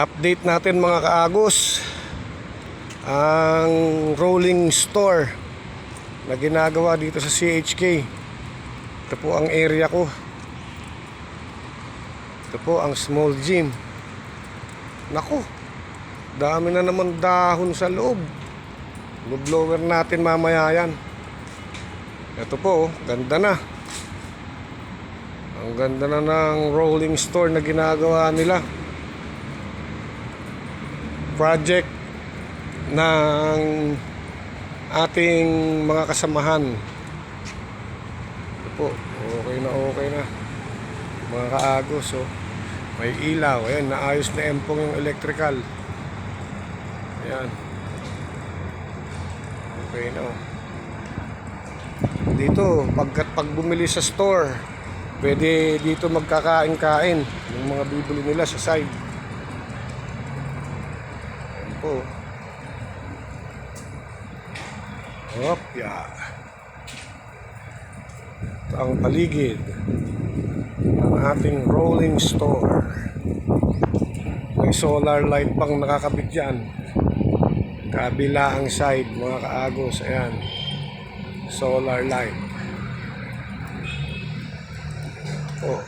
update natin mga kaagos ang rolling store na ginagawa dito sa CHK ito po ang area ko. Ito po ang small gym. Naku dami na naman dahon sa loob. Blower natin mamaya yan. Ito po oh, ganda na. Ang ganda na ng rolling store na ginagawa nila project ng ating mga kasamahan. Ito po, okay na okay na. Mga kaagos, oh. May ilaw. Ayan, naayos na empong yung electrical. Ayan. Okay na, oh. Dito, pagkat pag bumili sa store, pwede dito magkakain-kain yung mga bibili nila sa side. Po. Hop, ya. Ito ang paligid ng ating rolling store. May solar light pang nakakabit dyan. Kabila ang side, mga kaagos. Ayan. Solar light. Oh.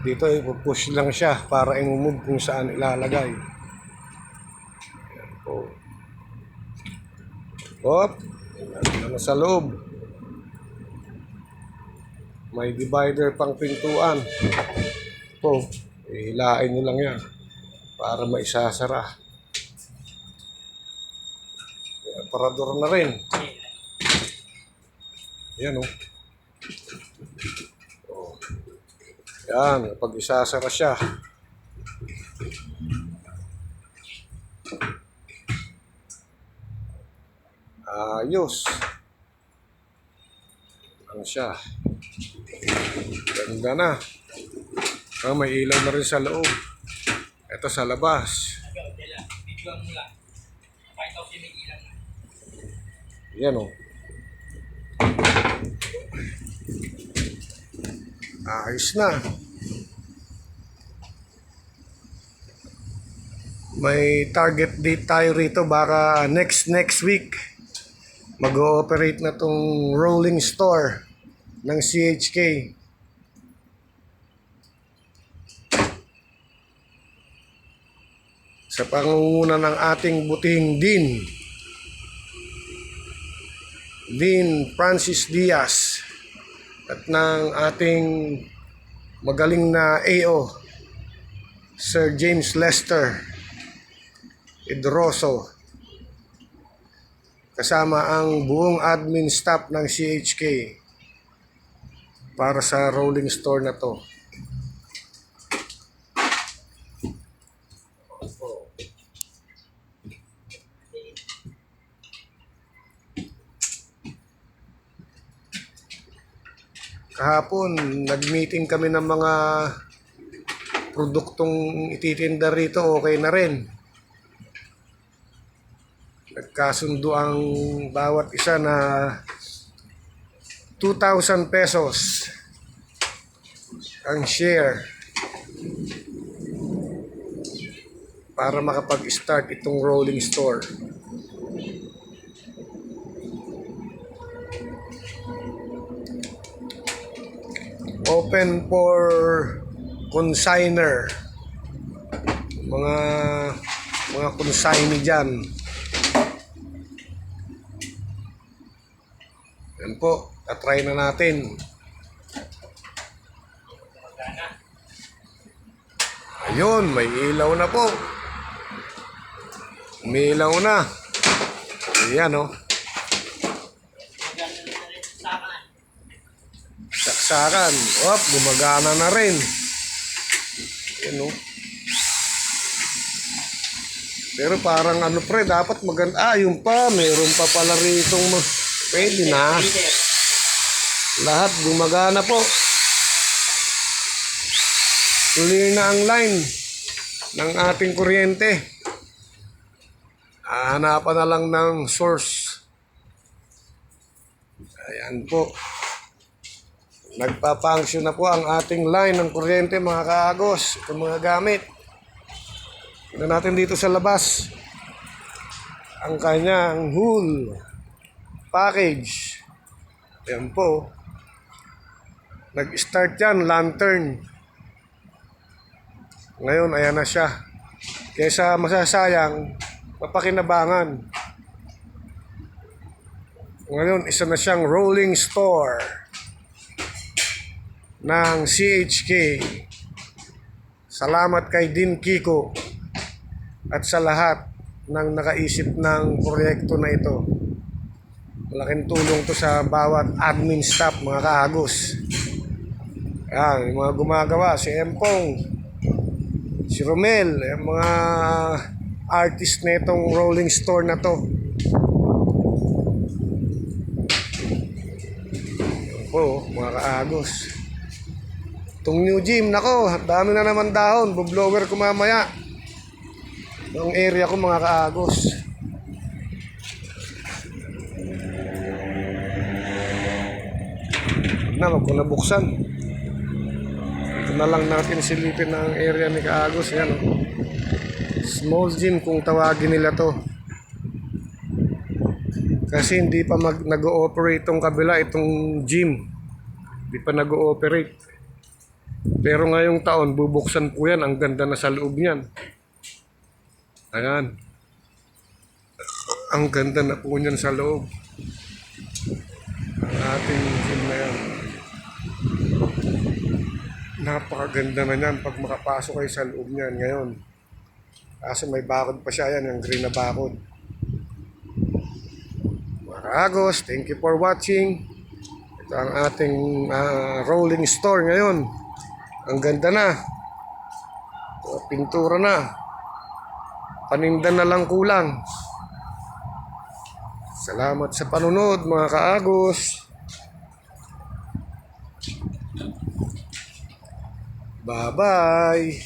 Dito, ipupush lang siya para i-move kung saan ilalagay. Ayan po. Hop. Ano sa loob? May divider pang pintuan. Ito, hilain nyo lang yan para maisasara. Aparador na rin. Yan o. Oh. Yan, pag isasara siya. Ayos. Ano siya? Ganda na. Ah, may ilaw na rin sa loob. Ito sa labas. Yan o. Ayos na. May target date tayo rito baka next next week mag-ooperate na tong rolling store ng CHK. Sa pangunguna ng ating butihing Dean, Dean Francis Diaz at ng ating magaling na AO, Sir James Lester Idroso kasama ang buong admin staff ng CHK para sa rolling store na to. Kahapon, nag-meeting kami ng mga produktong ititinda rito, okay na rin. Nagkasundo ang bawat isa na 2,000 pesos ang share para makapag-start itong rolling store. Open for consigner. Mga mga consignee dyan. Yan po, tatry na natin. Ayun, may ilaw na po. May ilaw na. Ayan oh. Saksakan. Op, gumagana na rin. Ayan oh. Pero parang ano pre, dapat maganda. Ah, yun pa, mayroon pa pala ritong ma- pwede na. Lahat gumagana po. Clear na ang line ng ating kuryente. Hanapan na lang ng source. Ayan po. Nagpa-function na po ang ating line ng kuryente mga kaagos. Itong mga gamit. Tignan natin dito sa labas. Ang kanyang whole package. Ayan po. Nag-start yan, lantern. Ngayon, ayan na siya. Kesa masasayang, mapakinabangan. Ngayon, isa na siyang rolling store ng CHK. Salamat kay Din Kiko at sa lahat ng nakaisip ng proyekto na ito. Malaking tulong to sa bawat admin staff, mga kaagos. Ayan, yung mga gumagawa, si Empong, si Romel, yung mga artist na itong rolling store na to. Ayan po, mga kaagos. Itong new gym, nako, dami na naman dahon, bublower ko mamaya. Yung area ko mga kaagos. Na, wag ko nabuksan. Ito na lang natin silipin ang area ni Kaagos. Yan, oh. Small gym kung tawagin nila to. Kasi hindi pa mag, nag-ooperate itong kabila, itong gym. Hindi pa nag-ooperate. Pero ngayong taon, bubuksan po yan. Ang ganda na sa loob niyan. Ayan. Ang ganda na po niyan sa loob. Ang ating gym na yan. Napakaganda na niyan pag makapasok kayo sa loob niyan ngayon. Kaso may bakod pa siya yan, yung green na bakod. Mga Agos, thank you for watching. Ito ang ating ah, rolling store ngayon. Ang ganda na. O, Pintura na. Paninda na lang kulang. Salamat sa panunod mga kaagos. Bye-bye.